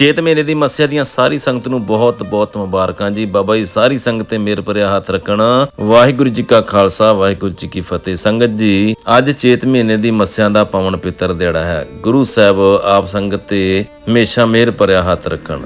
ਚੇਤ ਮਹੀਨੇ ਦੀ ਮੱਸਿਆ ਦੀਆਂ ਸਾਰੀ ਸੰਗਤ ਨੂੰ ਬਹੁਤ ਬਹੁਤ ਮੁਬਾਰਕਾਂ ਜੀ। ਬਾਬਾ ਜੀ, ਸਾਰੀ ਸੰਗਤ ਤੇ ਮੇਰ ਭਰਿਆ ਹੱਥ ਰੱਖਣ। ਵਾਹਿਗੁਰੂ ਜੀ ਕਾ ਖਾਲਸਾ, ਵਾਹਿਗੁਰੂ ਜੀ ਕੀ ਫਤਿਹ। ਸੰਗਤ ਜੀ, ਅੱਜ ਚੇਤ ਮਹੀਨੇ ਦੀ ਮੱਸਿਆ ਦਾ ਪਾਵਨ ਪਿੱਤਰ ਦਿਹਾੜਾ ਹੈ। ਗੁਰੂ ਸਾਹਿਬ ਆਪ ਸੰਗਤ ਤੇ ਹਮੇਸ਼ਾ ਮੇਰ ਭਰਿਆ ਹੱਥ ਰੱਖਣ।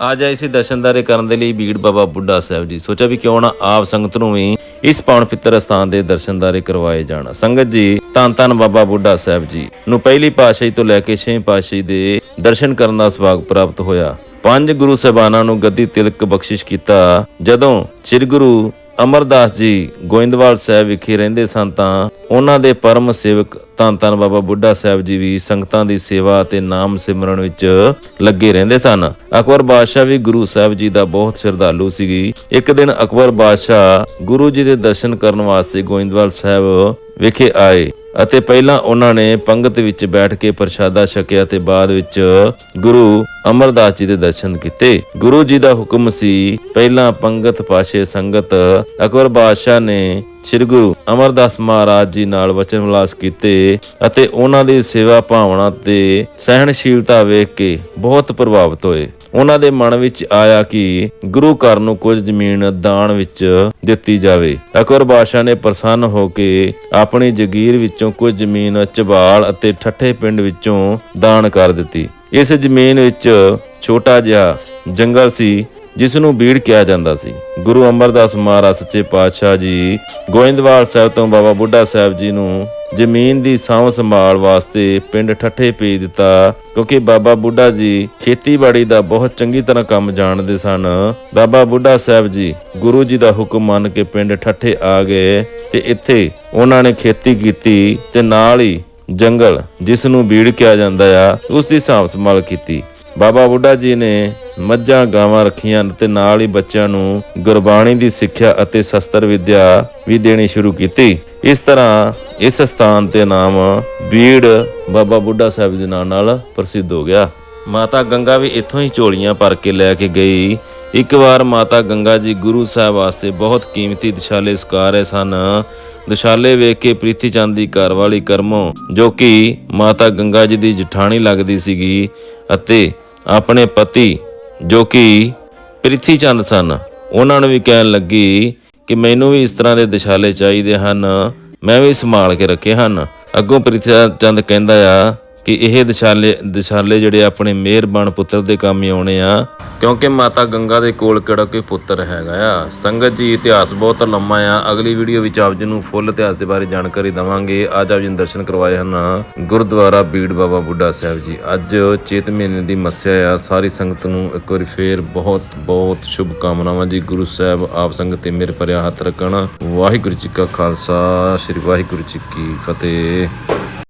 ਆ ਜਾਏ ਸੀ ਦਰਸ਼ਨਦਾਰੇ ਕਰਨ ਦੇ ਲਈ ਬੀੜ ਬਾਬਾ ਬੁੱਢਾ ਸਾਹਿਬ ਜੀ। ਸੋਚਿਆ ਵੀ ਕਿਉਂ ਨਾ ਆਪ ਸੰਗਤ ਨੂੰ ਵੀ ਇਸ ਪਾਉਣ ਪਿੱਤਰ ਸਥਾਨ ਦੇ ਦਰਸ਼ਨਦਾਰੇ ਕਰਵਾਏ ਜਾਣ। ਸੰਗਤ ਜੀ, ਧੰਨ ਧੰਨ ਬਾਬਾ ਬੁੱਢਾ ਸਾਹਿਬ ਜੀ ਨੂੰ ਪਹਿਲੀ ਪਾਤਸ਼ਾਹੀ ਤੋਂ ਲੈ ਕੇ ਛੇਵੀਂ ਪਾਤਸ਼ਾਹੀ ਦੇ ਦਰਸ਼ਨ ਕਰਨ ਦਾ ਸੁਭਾਗ ਪ੍ਰਾਪਤ ਹੋਇਆ। ਪੰਜ ਗੁਰੂ ਸਾਹਿਬਾਨਾਂ ਨੂੰ ਗੱਦੀ ਤਿਲਕ ਬਖਸ਼ਿਸ਼ ਕੀਤਾ। ਜਦੋਂ ਸ੍ਰੀ ਗੁਰੂ ਅਮਰਦਾਸ ਜੀ ਗੋਇੰਦਵਾਲ ਸਾਹਿਬ ਵਿਖੇ ਰਹਿੰਦੇ ਸਨ ਤਾਂ ਉਹਨਾਂ ਦੇ ਪਰਮ ਸੇਵਕ ਧੰਨ ਧੰਨ ਬਾਬਾ ਬੁੱਢਾ ਸਾਹਿਬ ਜੀ ਵੀ ਸੰਗਤਾਂ ਦੀ ਸੇਵਾ ਅਤੇ ਨਾਮ ਸਿਮਰਨ ਵਿੱਚ ਲੱਗੇ ਰਹਿੰਦੇ ਸਨ। ਅਕਬਰ ਬਾਦਸ਼ਾਹ ਵੀ ਗੁਰੂ ਸਾਹਿਬ ਜੀ ਦਾ ਬਹੁਤ ਸ਼ਰਧਾਲੂ ਸੀਗੀ। ਇੱਕ ਦਿਨ ਅਕਬਰ ਬਾਦਸ਼ਾਹ ਗੁਰੂ ਜੀ ਦੇ ਦਰਸ਼ਨ ਕਰਨ ਵਾਸਤੇ ਗੋਇੰਦਵਾਲ ਸਾਹਿਬ ਵਿਖੇ ਆਏ। ਅਤੇ ਪਹਿਲਾਂ ਉਹਨਾਂ ਨੇ ਪੰਗਤ ਵਿੱਚ ਬੈਠ ਕੇ ਪ੍ਰਸ਼ਾਦਾ ਛਕਿਆ ਤੇ ਬਾਅਦ ਵਿੱਚ ਗੁਰੂ ਅਮਰਦਾਸ ਜੀ ਦੇ ਦਰਸ਼ਨ ਕੀਤੇ। ਗੁਰੂ ਜੀ ਦਾ ਹੁਕਮ ਸੀ, ਪਹਿਲਾਂ ਪੰਗਤ ਪਾਸ਼ੇ ਸੰਗਤ ਅਕਬਰ ਬਾਦਸ਼ਾਹ ਨੇ ਸ੍ਰੀ ਗੁਰੂ ਅਮਰਦਾਸ ਮਹਾਰਾਜ ਜੀ ਨਾਲ ਵਚਨ ਵਿਲਾਸ ਕੀਤੇ ਅਤੇ ਉਹਨਾਂ ਦੀ ਸੇਵਾ ਭਾਵਨਾ ਤੇ ਸਹਿਣਸ਼ੀਲਤਾ ਵੇਖ ਕੇ ਬਹੁਤ ਪ੍ਰਭਾਵਿਤ ਹੋਏ। ਉਹਨਾਂ ਦੇ ਮਨ ਵਿੱਚ ਆਇਆ ਕਿ ਗੁਰੂ ਘਰ ਨੂੰ ਕੁਝ ਜ਼ਮੀਨ ਦਾਨ ਵਿੱਚ ਦਿੱਤੀ ਜਾਵੇ। ਅਕਬਰ ਬਾਦਸ਼ਾਹ ਨੇ ਪ੍ਰਸੰਨ ਹੋ ਕੇ ਆਪਣੀ ਜਗੀਰ ਵਿੱਚੋਂ ਕੁਝ ਜ਼ਮੀਨ ਚਬਾਲ ਅਤੇ ਠੱਠੇ ਪਿੰਡ ਵਿੱਚੋਂ ਦਾਨ ਕਰ ਦਿੱਤੀ। ਇਸ ਜ਼ਮੀਨ ਵਿੱਚ ਛੋਟਾ ਜਿਹਾ ਜੰਗਲ ਸੀ ਜਿਸ ਨੂੰ ਬੀੜ ਕਿਹਾ ਜਾਂਦਾ ਸੀ। ਗੁਰੂ ਅਮਰਦਾਸ ਮਹਾਰਾਜ ਸੱਚੇ ਪਾਤਸ਼ਾਹ ਜੀ ਗੋਇੰਦਵਾਲ ਸਾਹਿਬ ਤੋਂ ਬਾਬਾ ਬੁੱਢਾ ਸਾਹਿਬ ਜੀ ਨੂੰ ਜ਼ਮੀਨ ਦੀ ਸਾਂਭ ਸੰਭਾਲ ਵਾਸਤੇ ਪਿੰਡ ਠੱਠੇ ਭੇਜ ਦਿੱਤਾ, ਕਿਉਂਕਿ ਬਾਬਾ ਬੁੱਢਾ ਜੀ ਖੇਤੀਬਾੜੀ ਦਾ ਬਹੁਤ ਚੰਗੀ ਤਰ੍ਹਾਂ ਕੰਮ ਜਾਣਦੇ ਸਨ। ਬਾਬਾ ਬੁੱਢਾ ਸਾਹਿਬ ਜੀ ਗੁਰੂ ਜੀ ਦਾ ਹੁਕਮ ਮੰਨ ਕੇ ਪਿੰਡ ਠੱਠੇ ਆ ਗਏ ਤੇ ਇੱਥੇ ਉਹਨਾਂ ਨੇ ਖੇਤੀ ਕੀਤੀ ਤੇ ਨਾਲ ਹੀ ਜੰਗਲ, ਜਿਸ ਨੂੰ ਬੀੜ ਕਿਹਾ ਜਾਂਦਾ ਆ, ਉਸ ਦੀ ਸਾਂਭ ਸੰਭਾਲ ਕੀਤੀ। ਬਾਬਾ ਬੁੱਢਾ ਜੀ ਨੇ ਮੱਝਾਂ, ਗਾਵਾਂ ਰੱਖੀਆਂ ਤੇ ਨਾਲ ਹੀ ਬੱਚਿਆਂ ਨੂੰ ਗੁਰਬਾਣੀ ਦੀ ਸਿੱਖਿਆ ਅਤੇ ਸ਼ਸਤਰ ਵਿੱਦਿਆ ਵੀ ਦੇਣੀ ਸ਼ੁਰੂ ਕੀਤੀ। ਇਸ ਤਰ੍ਹਾਂ ਇਸ ਸਥਾਨ ਤੇ ਨਾਮ ਬੀੜ ਬਾਬਾ ਬੁੱਢਾ ਸਾਹਿਬ ਦੇ ਨਾਂ ਨਾਲ ਪ੍ਰਸਿੱਧ ਹੋ ਗਿਆ। ਮਾਤਾ ਗੰਗਾ ਵੀ ਇੱਥੋਂ ਹੀ ਝੋਲੀਆਂ ਭਰ ਕੇ ਲੈ ਕੇ ਗਈ। ਇੱਕ ਵਾਰ ਮਾਤਾ ਗੰਗਾ ਜੀ ਗੁਰੂ ਸਾਹਿਬ ਵਾਸਤੇ ਬਹੁਤ ਕੀਮਤੀ ਦਿਸ਼ਾਲੇ ਸਕਾ ਰਹੇ ਸਨ। ਦਿਸ਼ਾਲੇ ਵੇਖ ਕੇ ਪ੍ਰੀਤੀ ਚੰਦ ਦੀ ਘਰ ਵਾਲੀ ਕਰਮੋ, ਜੋ ਕਿ ਮਾਤਾ ਗੰਗਾ ਜੀ ਦੀ ਜਠਾਣੀ ਲੱਗਦੀ ਸੀਗੀ ਅਤੇ ਆਪਣੇ ਪਤੀ, ਜੋ ਕਿ ਪ੍ਰਿਥੀ ਚੰਦ ਸਨ, ਉਹਨਾਂ ਨੂੰ ਵੀ ਕਹਿਣ ਲੱਗੀ ਕਿ ਮੈਨੂੰ ਵੀ ਇਸ ਤਰ੍ਹਾਂ ਦੇ ਦਿਸ਼ਾਲੇ ਚਾਹੀਦੇ ਹਨ। ਮੈਂ ਵੀ ਸੰਭਾਲ ਕੇ ਰੱਖੇ ਹਨ। ਅੱਗੋਂ ਪ੍ਰਿਥੀ ਚੰਦ ਕਹਿੰਦਾ ਆ ਕਿ ਇਹ ਦਿਸ਼ਾਲੇ ਦਿਸ਼ਾਲੇ ਜਿਹੜੇ ਆਪਣੇ ਮਿਹਰਬਾਨ ਪੁੱਤਰ ਦੇ ਕੰਮ ਹੀ ਆਉਣੇ ਆ। ਕਿਉਂਕਿ ਮਾਤਾ ਗੰਗਾ ਦੇ ਕੋਲ ਕਿਹੜਾ ਕੋਈ ਪੁੱਤਰ ਹੈਗਾ ਆ। ਸੰਗਤ ਜੀ, ਇਤਿਹਾਸ ਬਹੁਤ ਲੰਮਾ ਆ। ਅਗਲੀ ਵੀਡੀਓ ਵਿੱਚ ਆਪ ਜੀ ਨੂੰ ਫੁੱਲ ਇਤਿਹਾਸ ਦੇ ਬਾਰੇ ਜਾਣਕਾਰੀ ਦਵਾਂਗੇ। ਅੱਜ ਆਪ ਜੀ ਨੂੰ ਦਰਸ਼ਨ ਕਰਵਾਏ ਹਨ ਗੁਰਦੁਆਰਾ ਬੀੜ ਬਾਬਾ ਬੁੱਢਾ ਸਾਹਿਬ ਜੀ। ਅੱਜ ਚੇਤ ਮਹੀਨੇ ਦੀ ਮੱਸਿਆ ਆ। ਸਾਰੀ ਸੰਗਤ ਨੂੰ ਇੱਕ ਵਾਰੀ ਫੇਰ ਬਹੁਤ ਬਹੁਤ ਸ਼ੁਭ ਕਾਮਨਾਵਾਂ ਜੀ। ਗੁਰੂ ਸਾਹਿਬ ਆਪ ਸੰਗਤ ਤੇ ਮੇਰੇ ਭਰਿਆ ਹੱਥ ਰੱਖਣ। ਵਾਹਿਗੁਰੂ ਜੀ ਕਾ ਖਾਲਸਾ, ਸ੍ਰੀ ਵਾਹਿਗੁਰੂ ਜੀ ਕੀ ਫਤਿਹ।